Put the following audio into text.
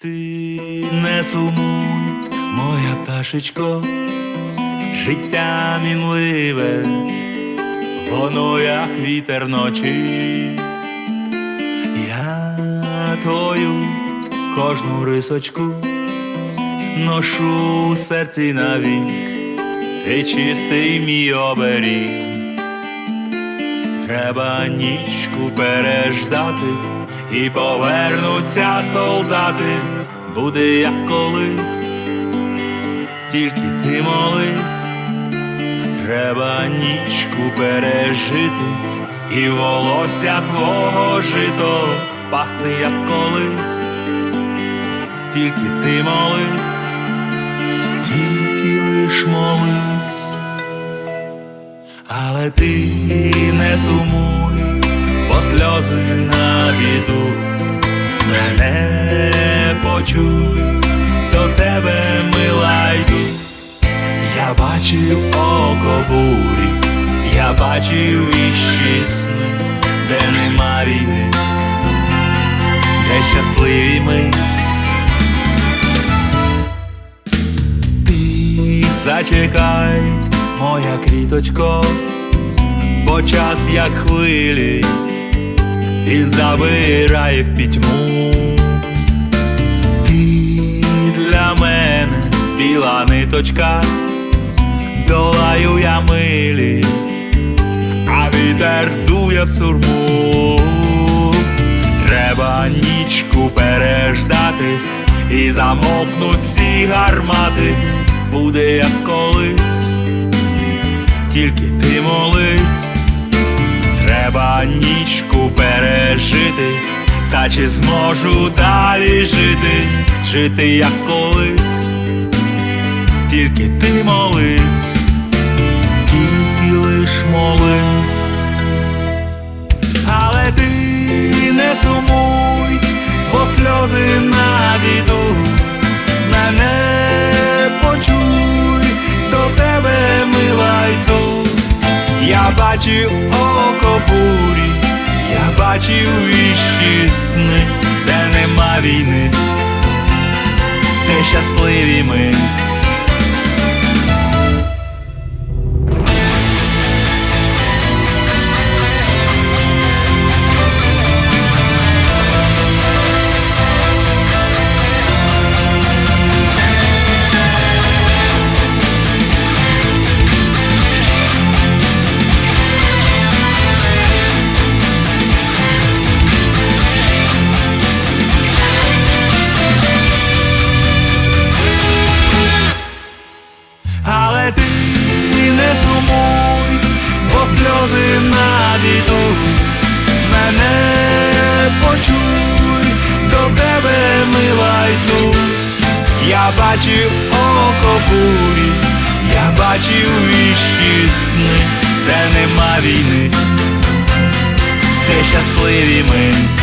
Ти не сумуй, моя пташечко, життя мінливе, воно як вітер ночі. Я твою кожну рисочку ношу у серці навік, ти чистий мій оберіг. Треба нічку переждати, і повернуться солдати, буде як колись, тільки ти молись, треба нічку пережити, і волосся твого жито впасти як колись, тільки ти молись, тільки лиш молись. Але ти не сумуй, бо сльози на біду мене почуй, до тебе мила йду. Я бачив око бурі, я бачив іщі сни, де нема війни, де щасливі ми. Зачекай, моя квіточко, бо час як хвилі, він забирає в пітьму. Ти для мене біла ниточка, долаю я милі, а вітер дує в сурму. Треба нічку переждати і замовкнуть всі гармати, буде як колись, тільки ти молись, треба нічку пережити, та чи зможу далі жити, жити як колись, тільки ти молись, бачив око бурі, я бачив віщі сни, де нема війни, де щасливі ми. Я бачив око бурі, я бачив віщі сни, де нема війни, де щасливі ми.